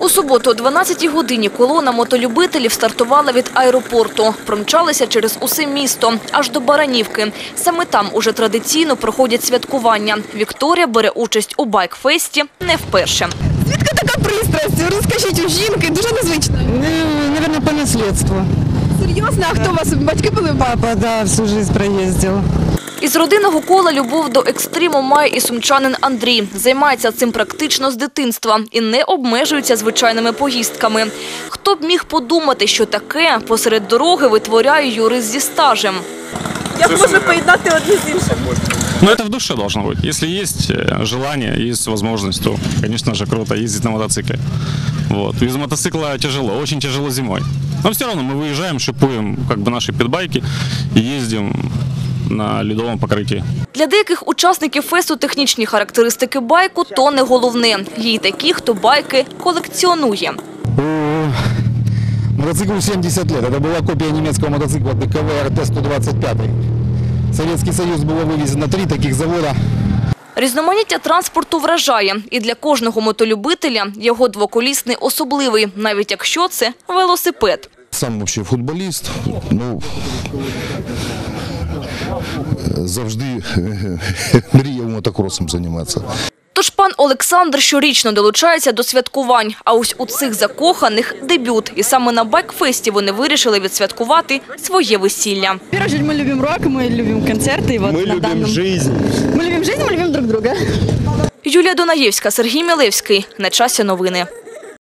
У суботу о 12-й годині колона мотолюбителів стартувала від аеропорту. Промчалися через усе місто, аж до Баранівки. Саме там уже традиційно проходять святкування. Вікторія бере участь у байкфесті не вперше. Звідки така пристрасть? Розкажіть у жінки, дуже незвично. Наверное, по наследству. Серйозно, а хто у вас батьки були? Папа, да, всю жизнь проездил. Із родинного кола любов до екстриму має і сумчанин Андрій. Займається цим практично з дитинства і не обмежується звичайними поїздками. Хто б міг подумати, що таке посеред дороги витворяє юрист зі стажем. Як можна поєднати одне з іншим? Но это в душе должно быть. Если есть э, желание, есть возможность, то, конечно же, круто ездить на мотоцикле. Вот. Без мотоцикла тяжело, очень тяжело зимой. Но все равно мы выезжаем, шипуем как бы наши питбайки и ездим на ледовом покрытии. Для деяких учасників фесту технічні характеристики байку – то не головне. Є й такі, хто байки колекціонує. Мотоциклу 70 лет. Это была копия немецкого мотоцикла ДКВ РТ-125. Советский Союз было вывезено три таких завода. Різноманіття транспорту вражає. І для кожного мотолюбителя його двоколісний особливий, навіть якщо це велосипед. Сам вообще футболіст. Ну, завжди мріяв мотокросом займатися. Тож пан Олександр щорічно долучається до святкувань. А ось у цих закоханих – дебют. І саме на байкфесті вони вирішили відсвяткувати своє весілля. В первую очередь мы любим рок, мы любим концерты. и Вот Мы на любим данном... жизнь. Мы любим жизнь, мы любим друг друга. Юлія Донаєвська, Сергій Мілевський. На часі новини.